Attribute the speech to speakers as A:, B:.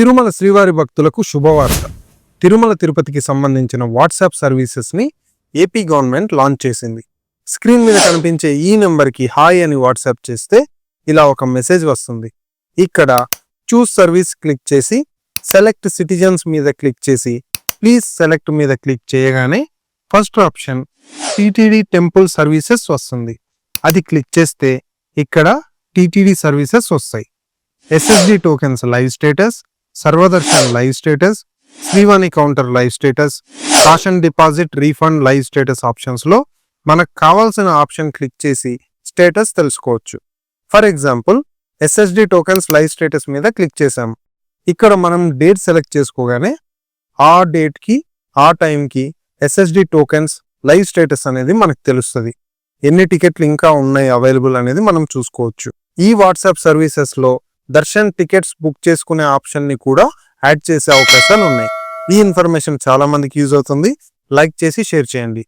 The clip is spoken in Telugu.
A: తిరుమల శ్రీవారి భక్తులకు శుభవార్త. తిరుమల తిరుపతికి సంబంధించిన వాట్సాప్ సర్వీసెస్ని ఏపీ గవర్నమెంట్ లాంచ్ చేసింది. స్క్రీన్ మీద కనిపించే ఈ నెంబర్కి హాయ్ అని వాట్సాప్ చేస్తే ఇలా ఒక మెసేజ్ వస్తుంది. ఇక్కడ చూస్ సర్వీస్ క్లిక్ చేసి సెలెక్ట్ సిటిజన్స్ మీద క్లిక్ చేసి ప్లీజ్ సెలెక్ట్ మీద క్లిక్ చేయగానే first option TTD temple services వస్తుంది. అది క్లిక్ చేస్తే ఇక్కడ టీటీడీ సర్వీసెస్ వస్తాయి. SSD tokens live status Sarvadarshan live status Srivani counter live status caution deposit refund live status ఆప్షన్స్లో మనకు కావాల్సిన ఆప్షన్ క్లిక్ చేసి స్టేటస్ తెలుసుకోవచ్చు. For example SSD tokens live status మీద క్లిక్ చేసాం ఇక్కడ మనం డేట్ సెలెక్ట్ చేసుకోగానే ఆ డేట్కి ఆ టైంకి ఎస్ఎస్డి టోకెన్స్ లైవ్ స్టేటస్ అనేది మనకు తెలుస్తుంది. ఎన్ని టికెట్లు ఇంకా ఉన్నాయి అవైలబుల్ అనేది మనం చూసుకోవచ్చు. ఈ వాట్సాప్ సర్వీసెస్లో దర్శన్ టికెట్స్ బుక్ చేసుకునే ఆప్షన్ని కూడా యాడ్ చేసే అవకాశాలు ఉన్నాయి. ఈ ఇన్ఫర్మేషన్ చాలా మందికి యూజ్ అవుతుంది. లైక్ చేసి షేర్ చేయండి.